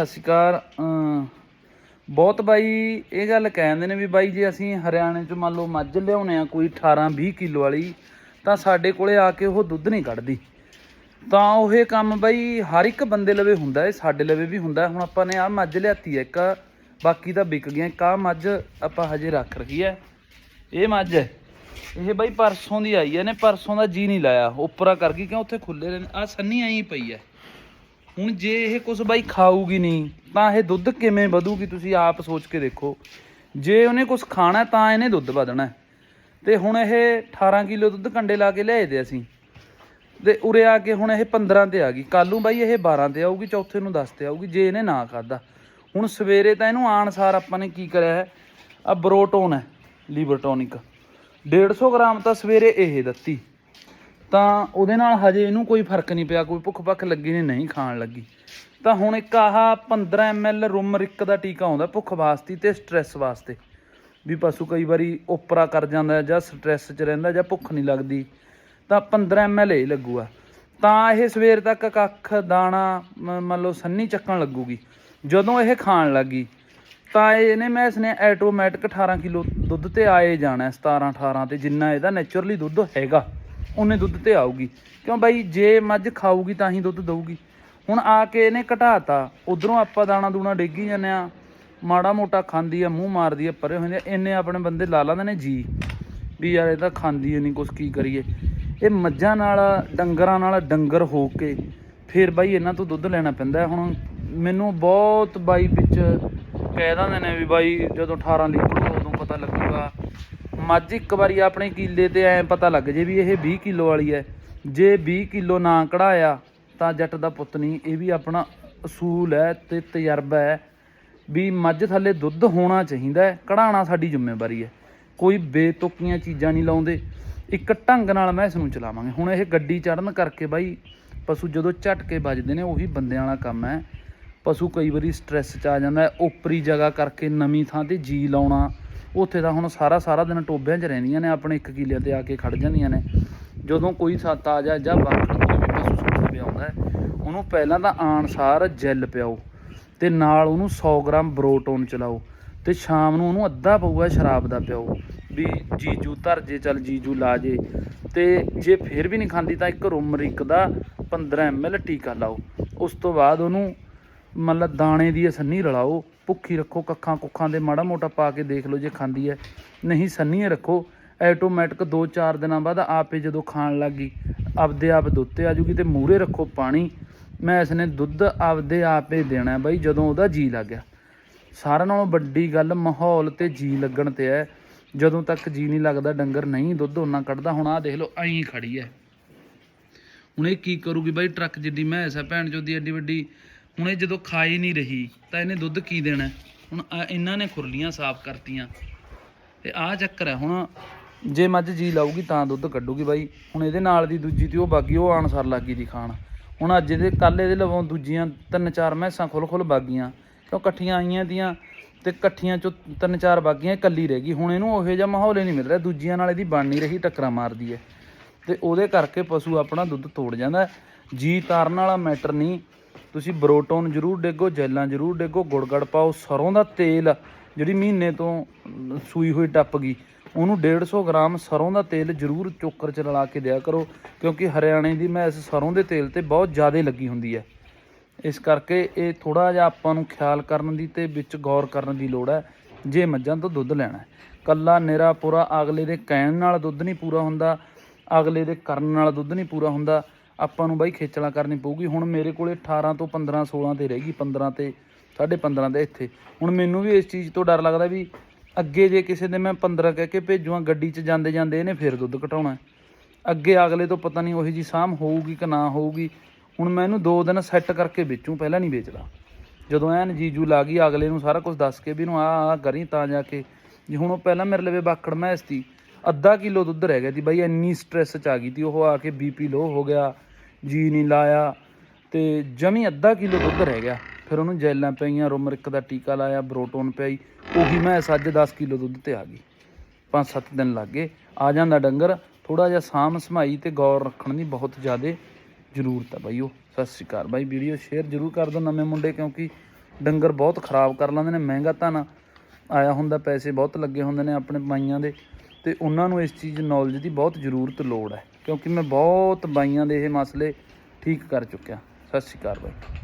ਸਤਿ ਸ਼੍ਰੀ ਅਕਾਲ। ਬਹੁਤ ਬਾਈ ਇਹ ਗੱਲ ਕਹਿੰਦੇ ਨੇ ਵੀ ਬਾਈ ਜੇ ਅਸੀਂ ਹਰਿਆਣੇ ਚ ਮੰਨ ਲਓ ਮੱਝ ਲਿਆਉਣੇ ਆ ਕੋਈ 18 20 ਕਿਲੋ ਵਾਲੀ, ਤਾਂ ਸਾਡੇ ਕੋਲੇ ਆ ਕੇ ਉਹ ਦੁੱਧ ਨਹੀਂ ਕੱਢਦੀ। ਤਾਂ ਉਹ ਇਹ ਕੰਮ ਬਾਈ ਹਰ ਇੱਕ ਬੰਦੇ ਲਵੇ ਹੁੰਦਾ ਹੈ, ਸਾਡੇ ਲਵੇ ਵੀ ਹੁੰਦਾ ਹੁਣ ਆਪਾਂ ਨੇ ਆ ਮੱਝ ਲਿਆਤੀ ਹੈ ਇੱਕ, ਬਾਕੀ ਤਾਂ ਵਿਕ ਗਿਆ ਇੱਕ ਆਹ ਮੱਝ ਆਪਾਂ ਹਜੇ ਰੱਖ ਰਹੀ ਹੈ। ਇਹ ਮੱਝ ਹੈ। ਇਹ ਬਾਈ ਪਰਸੋਂ ਦੀ ਆਈ ਹੈ ਨੇ ਪਰਸੋਂ ਦਾ ਜੀ ਨਹੀਂ ਲਾਇਆ। ਉੱਪਰਾ ਕਰ ਗਈ, ਕਿਉਂ? ਉੱਥੇ ਖੁੱਲੇ ਰਹੇ ਆ ਸੰਨੀ ਆਈ ਪਈ ਹੈ। ਹੁਣ ਜੇ ਇਹ ਕੁਝ ਬਾਈ ਖਾਊਗੀ ਨਹੀਂ, ਤਾਂ ਇਹ ਦੁੱਧ ਕਿਵੇਂ ਵਧੂਗੀ ਤੁਸੀਂ ਆਪ ਸੋਚ ਕੇ ਦੇਖੋ। ਜੇ ਉਹਨੇ ਕੁਝ ਖਾਣਾ ਤਾਂ ਇਹਨੇ ਦੁੱਧ ਵਧਣਾ ਹੈ। ਤੇ ਹੁਣ ਇਹ 18 ਕਿਲੋ ਦੁੱਧ ਕੰਡੇ ਲਾ ਕੇ ਲਿਆਏ ਦੇ ਅਸੀਂ। ਤੇ ਉਰੇ ਆ ਕੇ ਹੁਣ ਇਹ 15 ਤੇ ਆ ਗਈ। ਕੱਲ ਨੂੰ ਬਾਈ ਇਹ 12 ਤੇ ਆਊਗੀ, ਚੌਥੇ ਨੂੰ 10 ਤੇ ਆਊਗੀ, ਜੇ ਇਹਨੇ ਨਾ ਖਾਦਾ ਹੁਣ ਸਵੇਰੇ ਤਾਂ ਇਹਨੂੰ ਆਣ ਸਾਰ ਆਪਾਂ ਨੇ ਕੀ ਕਰਿਆ ਹੈ? ਆ ਬਰੋਟੋਨ ਹੈ ਲੀਵਰ ਟੋਨਿਕ 150 ਗ੍ਰਾਮ ਤਾਂ ਸਵੇਰੇ ਇਹ ਦਿੱਤੀ। ਤਾਂ ਉਹਦੇ ਨਾਲ ਹਜੇ ਇਹਨੂੰ ਕੋਈ ਫ਼ਰਕ ਨਹੀਂ ਪਿਆ ਕੋਈ ਭੁੱਖ ਭੱਖ ਲੱਗੀ ਨੇ ਨਹੀਂ ਖਾਣ ਲੱਗੀ। ਤਾਂ ਹੁਣ ਇੱਕ ਆਹ 15 ml ਰੁਮਰਿਕ ਦਾ ਟੀਕਾ ਆਉਂਦਾ ਭੁੱਖ ਵਾਸਤੇ ਤੇ ਸਟ੍ਰੈਸ ਵਾਸਤੇ। ਵੀ ਪਸ਼ੂ ਕਈ ਵਾਰੀ ਓਪਰਾ ਕਰ ਜਾਂਦਾ ਜਾਂ ਸਟ੍ਰੈਸ 'ਚ ਰਹਿੰਦਾ ਜਾਂ ਭੁੱਖ ਨਹੀਂ ਲੱਗਦੀ ਤਾਂ 15 ml ਇਹ ਲੱਗੂਗਾ। ਤਾਂ ਇਹ ਸਵੇਰ ਤੱਕ ਕੱਖ ਦਾਣਾ ਮ- ਮੰਨ ਲਓ ਸੰਨੀ ਚੱਕਣ ਲੱਗੂਗੀ। ਜਦੋਂ ਇਹ ਖਾਣ ਲੱਗੀ ਤਾਂ ਇਹਨੇ ਮੈਂ ਇਸਨੇ ਆਟੋਮੈਟਿਕ 18 ਕਿਲੋ ਦੁੱਧ ਤੇ ਆਏ ਜਾਣਾ ਹੈ, 17 18 ਤੇ ਜਿੰਨਾ ਇਹਦਾ ਨੇਚਰਲੀ ਦੁੱਧ ਹੈਗਾ। ਉਹਨੇ ਦੁੱਧ ਤੇ ਆਊਗੀ। ਕਿਉਂ ਬਾਈ? ਜੇ ਮੱਝ ਖਾਊਗੀ ਤਾਂ ਹੀ ਦੁੱਧ ਦਊਗੀ। ਹੁਣ ਆ ਕੇ ਇਹਨੇ ਘਟਾਤਾ। ਉਧਰੋਂ ਆਪਾਂ ਦਾਣਾ ਦੂਣਾ ਡੇਗੀ ਜਾਂਦੇ ਆ ਮਾੜਾ ਮੋਟਾ ਖਾਂਦੀ ਆ, ਮੂੰਹ ਮਾਰਦੀ ਆ, ਪਰੇ ਹੁੰਦੇ ਆ। ਇੰਨੇ ਆਪਣੇ ਬੰਦੇ ਲਾ ਲਾਂਦੇ ਨੇ ਜੀ। ਵੀ ਯਾਰ ਇਹ ਤਾਂ ਖਾਂਦੀ ਨਹੀਂ ਕੁਛ ਕੀ ਕਰੀਏ। ਇਹ ਮੱਝਾਂ ਨਾਲ, ਡੰਗਰਾਂ ਨਾਲ ਡੰਗਰ ਹੋ ਕੇ ਫਿਰ ਬਾਈ ਇਹਨਾਂ ਤੋਂ ਦੁੱਧ ਲੈਣਾ ਪੈਂਦਾ। ਹੁਣ ਮੈਨੂੰ ਬਹੁਤ ਬਾਈ ਵਿੱਚ ਕਹਿ ਦਿੰਦੇ ਨੇ ਵੀ ਬਾਈ ਜਦੋਂ 18 ਲੀਟਰ ਉਦੋਂ ਪਤਾ ਲੱਗੂਗਾ। ਮੱਝ ਇੱਕ ਵਾਰੀ ਆਪਣੇ ਕਿੱਲੇ ਤੇ ਐ ਪਤਾ ਲੱਗ ਜੇ ਵੀ ਇਹ 20 ਕਿਲੋ ਵਾਲੀ ਹੈ ਜੇ 20 ਕਿਲੋ ਨਾ ਕਢਾਇਆ ਤਾਂ ਜੱਟ ਦਾ ਪੁੱਤ ਨਹੀਂ, ਇਹ ਵੀ ਆਪਣਾ ਅਸੂਲ ਹੈ ਤੇ ਤਜਰਬਾ ਹੈ ਵੀ ਮੱਝ ਥੱਲੇ ਦੁੱਧ ਹੋਣਾ ਚਾਹੀਦਾ ਹੈ ਕਢਾਉਣਾ ਸਾਡੀ ਜ਼ਿੰਮੇਵਾਰੀ ਹੈ ਕੋਈ ਬੇਤੁਕੀਆਂ ਚੀਜ਼ਾਂ ਨਹੀਂ ਲਾਉਂਦੇ। ਇੱਕ ਢੰਗ ਨਾਲ ਮੈਂ ਇਸ ਨੂੰ ਚਲਾਵਾਂਗੇ। ਹੁਣ ਇਹ ਗੱਡੀ ਚੜਨ ਕਰਕੇ ਬਾਈ, ਪਸ਼ੂ ਜਦੋਂ ਝਟਕੇ ਵੱਜਦੇ ਨੇ, ਉਹੀ ਬੰਦਿਆਂ ਵਾਲਾ ਕੰਮ ਹੈ ਪਸ਼ੂ ਕਈ ਵਾਰੀ ਸਟ੍ਰੈਸ 'ਚ ਆ ਜਾਂਦਾ ਹੈ ਓਪਰੀ ਜਗ੍ਹਾ ਕਰਕੇ ਨਵੀਂ ਥਾਂ ਤੇ ਜੀ ਲਾਉਣਾ। ਉੱਥੇ ਤਾਂ ਹੁਣ ਸਾਰਾ ਸਾਰਾ ਦਿਨ ਟੋਬਿਆਂ 'ਚ ਰਹਿੰਦੀਆਂ ਨੇ, ਆਪਣੇ ਇੱਕ ਕਿੱਲੇ ਤੇ ਆ ਕੇ ਖੜ ਜਾਂਦੀਆਂ ਨੇ। ਜਦੋਂ ਕੋਈ ਸੱਤ ਆ ਜਾ ਜਾਂ ਬਾਕੀ ਕੋਈ ਵੀ ਪਸ਼ੂ ਸੁੱਤੇ ਪਿਆ ਹੁੰਦਾ ਉਹਨੂੰ ਪਹਿਲਾਂ ਤਾਂ ਆਨਸਾਰ ਜੈਲ ਪਿਆਓ ਤੇ ਨਾਲ ਉਹਨੂੰ 100 ਗ੍ਰਾਮ ਬਰੋਟੋਨ ਚਲਾਓ ਤੇ ਸ਼ਾਮ ਨੂੰ ਉਹਨੂੰ ਅੱਧਾ ਪਊਆ ਸ਼ਰਾਬ ਦਾ ਪਿਆਓ ਵੀ ਜੀਜੂ ਧਰ ਜੇ, ਚੱਲ ਜੀਜੂ ਲਾ ਜੇ। ਤੇ ਜੇ ਫਿਰ ਵੀ ਨਹੀਂ ਖਾਂਦੀ ਤਾਂ ਇੱਕ ਰੁਮਰਿਕ ਦਾ 15 ml ਟੀਕਾ ਲਾਓ। ਉਸ ਤੋਂ ਬਾਅਦ ਉਹਨੂੰ ਮਤਲਬ ਦਾਣੇ ਦੀ ਸੰਨੀ ਰਲਾਓ, ਭੁੱਖੀ ਰੱਖੋ ਕੱਖਾਂ ਕੁੱਖਾਂ ਦੇ ਮਾੜਾ ਮੋਟਾ ਪਾ ਕੇ ਦੇਖ ਲਓ ਜੇ ਖਾਂਦੀ ਹੈ। ਨਹੀਂ ਸੰਨੀ ਰੱਖੋ। ਆਟੋਮੈਟਿਕ 2-4 ਦਿਨਾਂ ਬਾਅਦ ਆਪੇ ਜਦੋਂ ਖਾਣ ਲੱਗੀ ਆਪਦੇ ਆਪ ਦੁੱਧ ਆ ਜੂਗੀ ਤੇ ਮੂਰੇ ਰੱਖੋ ਪਾਣੀ। ਮੈਂ ਇਸ ਨੇ ਦੁੱਧ ਆਪਦੇ ਆਪੇ ਦੇਣਾ ਬਾਈ, ਜਦੋਂ ਉਹਦਾ ਜੀ ਲੱਗ ਗਿਆ। ਸਾਰਿਆਂ ਨਾਲੋਂ ਵੱਡੀ ਗੱਲ ਮਾਹੌਲ ਤੇ ਜੀ ਲੱਗਣ ਤੇ ਹੈ। ਜਦੋਂ ਤੱਕ ਜੀ ਨਹੀਂ ਲੱਗਦਾ, ਡੰਗਰ ਨਹੀਂ ਦੁੱਧ ਉਹਨਾਂ ਕੱਢਦਾ, ਹੁਣ ਆਹ ਦੇਖ ਲਓ, ਐਂ ਖੜੀ ਹੈ। ਹੁਣ ਇਹ ਕੀ ਕਰੂਗੀ ਬਾਈ, ਟਰੱਕ ਜਿੱਡੀ ਮੈਂਸ ਹੈ, ਭੈਣ ਚੋਦੀ ਐਡੀ ਵੱਡੀ ਹੁਣ ਇਹ ਜਦੋਂ ਖਾਈ ਨਹੀਂ ਰਹੀ, ਤਾਂ ਇਹਨੇ ਦੁੱਧ ਕੀ ਦੇਣਾ? ਹੁਣ ਇਹਨਾਂ ਨੇ ਖੁਰਲੀਆਂ ਸਾਫ਼ ਕਰਤੀਆਂ। ਤੇ ਆਹ ਚੱਕਰ ਹੈ ਹੁਣ ਜੇ ਮੱਝ ਜੀ ਲਾਊਗੀ ਤਾਂ ਦੁੱਧ ਕੱਢੂਗੀ ਬਾਈ। ਹੁਣ ਇਹਦੇ ਨਾਲ ਦੀ ਦੂਜੀ ਤੇ ਉਹ ਬਾਗੀ, ਉਹ ਆਨਸਰ ਗਈ ਦੀ ਖਾਣ। ਹੁਣ ਅੱਜ ਇਹਦੇ ਕੱਲ ਇਹਦੇ ਲਵੋਂ ਦੂਜੀਆਂ ਤਿੰਨ ਚਾਰ ਮੈਸਾਂ ਖੁੱਲ ਖੁੱਲ ਬਾਗੀਆਂ। ਕਿਉਂ ਇਕੱਠੀਆਂ ਆਈਆਂ ਦੀਆਂ, ਤੇ ਇਕੱਠੀਆਂ ਚੋਂ ਤਿੰਨ ਚਾਰ ਬਾਗੀਆਂ, ਇਕੱਲੀ ਰਹਿ ਗਈ। ਹੁਣ ਇਹਨੂੰ ਉਹੋ ਜਿਹਾ ਮਾਹੌਲ ਹੀ ਨਹੀਂ ਮਿਲ ਰਿਹਾ। ਦੂਜੀਆਂ ਨਾਲ ਇਹਦੀ ਬਣ ਨਹੀਂ ਰਹੀ, ਟੱਕਰਾਂ ਮਾਰਦੀ ਹੈ। ਤੇ ਉਹਦੇ ਕਰਕੇ ਪਸ਼ੂ ਆਪਣਾ ਦੁੱਧ ਤੋੜ ਜਾਂਦਾ। ਜੀ ਤਾਰਨ ਵਾਲਾ ਮੈਟਰ ਨਹੀਂ। ਤੁਸੀਂ ਬਰੋਟੋਨ ਜ਼ਰੂਰ ਡੇਗੋ, ਜੈਲਾਂ ਜ਼ਰੂਰ ਡੇਗੋ, ਗੁੜਗੜ ਪਾਓ, ਸਰੋਂ ਦਾ ਤੇਲ ਜਿਹੜੀ ਮਹੀਨੇ ਤੋਂ ਸੂਈ ਹੋਈ ਟੱਪ ਗਈ, ਉਹਨੂੰ 150 ਗ੍ਰਾਮ ਸਰੋਂ ਦਾ ਤੇਲ ਜ਼ਰੂਰ ਚੋਕਰ ਚ ਰਲਾ ਕੇ ਦਿਆ ਕਰੋ, ਕਿਉਂਕਿ ਹਰਿਆਣੇ ਦੀ ਮੈਸ ਸਰੋਂ ਦੇ ਤੇਲ ਤੇ ਬਹੁਤ ਜ਼ਿਆਦਾ ਲੱਗੀ ਹੁੰਦੀ ਹੈ। ਇਸ ਕਰਕੇ ਇਹ ਥੋੜਾ ਜਿਹਾ ਆਪਾਂ ਨੂੰ ਖਿਆਲ ਕਰਨ ਦੀ ਤੇ ਵਿੱਚ ਗੌਰ ਕਰਨ ਦੀ ਲੋੜ ਹੈ, ਜੇ ਮੱਝਾਂ ਤੋਂ ਦੁੱਧ ਲੈਣਾ ਹੈ। ਕੱਲਾ ਨਿਰਾ ਪੂਰਾ ਅਗਲੇ ਦੇ ਕਹਿਣ ਨਾਲ ਦੁੱਧ ਨਹੀਂ ਪੂਰਾ ਹੁੰਦਾ, ਅਗਲੇ ਦੇ ਕਰਨ ਨਾਲ ਦੁੱਧ ਨਹੀਂ ਪੂਰਾ ਹੁੰਦਾ ਆਪਾਂ ਨੂੰ ਬਾਈ ਖੇਚਲਾ ਕਰਨੀ ਪਊਗੀ। ਹੁਣ ਮੇਰੇ ਕੋਲੇ 18 ਤੋਂ 15 16 ਤੇ ਰਹਿ ਗਈ 15 ਤੇ 15.5 ਦੇ ਇੱਥੇ। ਹੁਣ ਮੈਨੂੰ ਵੀ ਇਸ ਚੀਜ਼ ਤੋਂ ਡਰ ਲੱਗਦਾ ਵੀ ਅੱਗੇ ਜੇ ਕਿਸੇ ਦੇ ਮੈਂ 15 ਕਹਿ ਕੇ ਭੇਜੂਆਂ, ਗੱਡੀ 'ਚ ਜਾਂਦੇ ਜਾਂਦੇ ਇਹਨੇ ਫੇਰ ਦੁੱਧ ਘਟਾਉਣਾ। ਅੱਗੇ ਅਗਲੇ ਤੋਂ ਪਤਾ ਨਹੀਂ ਉਹੀ ਜੀ ਸਾਮ ਹੋਊਗੀ ਕਿ ਨਾ ਹੋਊਗੀ। ਹੁਣ ਮੈਂ ਇਹਨੂੰ 2 ਦਿਨ ਸੈੱਟ ਕਰਕੇ ਵੇਚੂ, ਪਹਿਲਾਂ ਨਹੀਂ ਵੇਚਦਾ। ਜਦੋਂ ਐਨ ਜੀਜੂ ਲਾ ਗਈ, ਅਗਲੇ ਨੂੰ ਸਾਰਾ ਕੁਝ ਦੱਸ ਕੇ ਵੀ ਇਹਨੂੰ ਆ ਆ ਕਰੀ ਤਾਂ ਜਾ ਕੇ। ਜੇ ਹੁਣ ਉਹ ਪਹਿਲਾਂ ਮੇਰੇ ਲਵੇ ਬਾਕੜ ਮੈਸ ਤੀ, ਅੱਧਾ ਕਿਲੋ ਦੁੱਧ ਰਹਿ ਗਿਆ ਸੀ ਬਾਈ ਇੰਨੀ ਸਟ੍ਰੈਸ ਚ ਆ ਗਈ ਤੀ, ਉਹ ਆ ਕੇ ਬੀਪੀ ਲੋ ਹੋ ਗਿਆ। ਜੀ ਨਹੀਂ ਲਾਇਆ ਤੇ ਜਮੀ ਅੱਧਾ ਕਿਲੋ ਦੁੱਧ ਰਹਿ ਗਿਆ। ਫਿਰ ਉਹਨੂੰ ਜੈਲਾਂ ਪਈਆਂ ਰੋਮਰਿਕ ਦਾ ਟੀਕਾ ਲਾਇਆ, ਬਰੋਟੋਨ ਪਈ ਉਹੀ ਮੈਂ ਸੱਜ 10 ਕਿਲੋ ਦੁੱਧ ਤੇ ਆ ਗਈ। 5-7 ਦਿਨ ਲੱਗ ਗਏ। ਆ ਜਾਂਦਾ ਡੰਗਰ ਥੋੜਾ ਜਿਹਾ ਸਾਮ ਸਮਾਈ ਤੇ ਗੌਰ ਰੱਖਣ ਦੀ ਬਹੁਤ ਜ਼ਿਆਦਾ ਜ਼ਰੂਰਤ ਹੈ ਬਾਈ ਉਹ। ਸਤਿ ਸ਼੍ਰੀ ਅਕਾਲ ਬਾਈ, ਵੀਡੀਓ ਸ਼ੇਅਰ ਜ਼ਰੂਰ ਕਰ ਦਿਓ ਨਵੇਂ ਮੁੰਡੇ ਕਿਉਂਕਿ ਡੰਗਰ ਬਹੁਤ ਖਰਾਬ ਕਰ ਲੈਂਦੇ ਨੇ, ਮਹਿੰਗਾ ਤਾਂ ਨਾ। ਆਇਆ ਹੁੰਦਾ, ਪੈਸੇ ਬਹੁਤ ਲੱਗੇ ਹੁੰਦੇ ਨੇ ਆਪਣੇ ਮਾਈਆਂ ਦੇ ਤੇ ਉਹਨਾਂ ਨੂੰ ਇਸ ਚੀਜ਼ ਨੌਲੇਜ ਦੀ ਬਹੁਤ ਜ਼ਰੂਰਤ ਲੋੜ ਹੈ। ਕਿਉਂਕਿ ਮੈਂ ਬਹੁਤ ਬਾਈਆਂ ਦੇ ਇਹ ਮਸਲੇ ਠੀਕ ਕਰ ਚੁੱਕਿਆ। ਸਤਿ ਸ਼੍ਰੀ ਅਕਾਲ ਬਾਈ।